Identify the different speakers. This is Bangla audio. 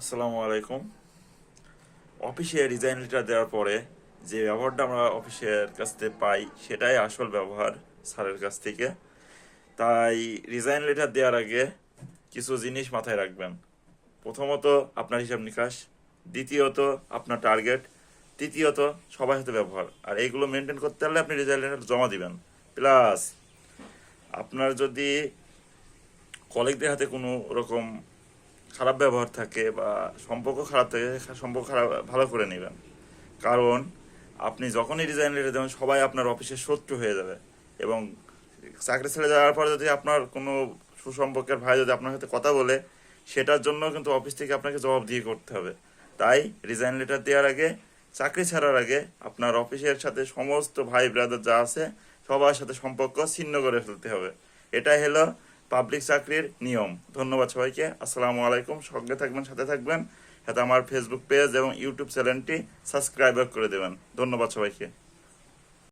Speaker 1: আসসালামু আলাইকুম। অফিসে রিজাইন লেটার দেওয়ার পরে যে ব্যবহারটা আমরা অফিসের কাছ থেকে পাই, সেটাই আসল ব্যবহার স্যারের কাছ থেকে। তাই রিজাইন লেটার দেওয়ার আগে কিছু জিনিস মাথায় রাখবেন। প্রথমত আপনার হিসাব নিকাশ, দ্বিতীয়ত আপনার টার্গেট তৃতীয়ত সবার সাথে ব্যবহার। আর এইগুলো মেনটেন করতে পারলে আপনি রিজাইন লেটার জমা দিবেন। প্লাস আপনার যদি কলিগদের হাতে কোনো রকম খারাপ ব্যবহার থাকে বা সম্পর্ক খারাপ থাকে, সম্পর্ক খারাপ, ভালো করে নেবেন। কারণ আপনি যখনই রিজাইন লেটার দেবেন, সবাই আপনার অফিসের শত্রু হয়ে যাবে এবং চাকরি ছেড়ে যাওয়ার পরে যদি আপনার কোনো সুসম্পর্কের ভাই যদি আপনার সাথে কথা বলে, সেটার জন্য কিন্তু অফিস থেকে আপনাকে জবাব দিয়ে করতে হবে। তাই রিজাইন লেটার দেওয়ার আগে, চাকরি ছাড়ার আগে আপনার অফিসের সাথে সমস্ত ভাই ব্রাদার যা আছে, সবার সাথে সম্পর্ক ছিন্ন করে ফেলতে হবে। এটাই হলো পাবলিক চাকরির নিয়ম। ধন্যবাদ সবাইকে। আসসালামু আলাইকুম। সঙ্গে থাকবেন, সাথে থাকবেন। সাথে আমার ফেসবুক পেজ এবং ইউটিউব চ্যানেলটি সাবস্ক্রাইব করে দেবেন। ধন্যবাদ সবাইকে।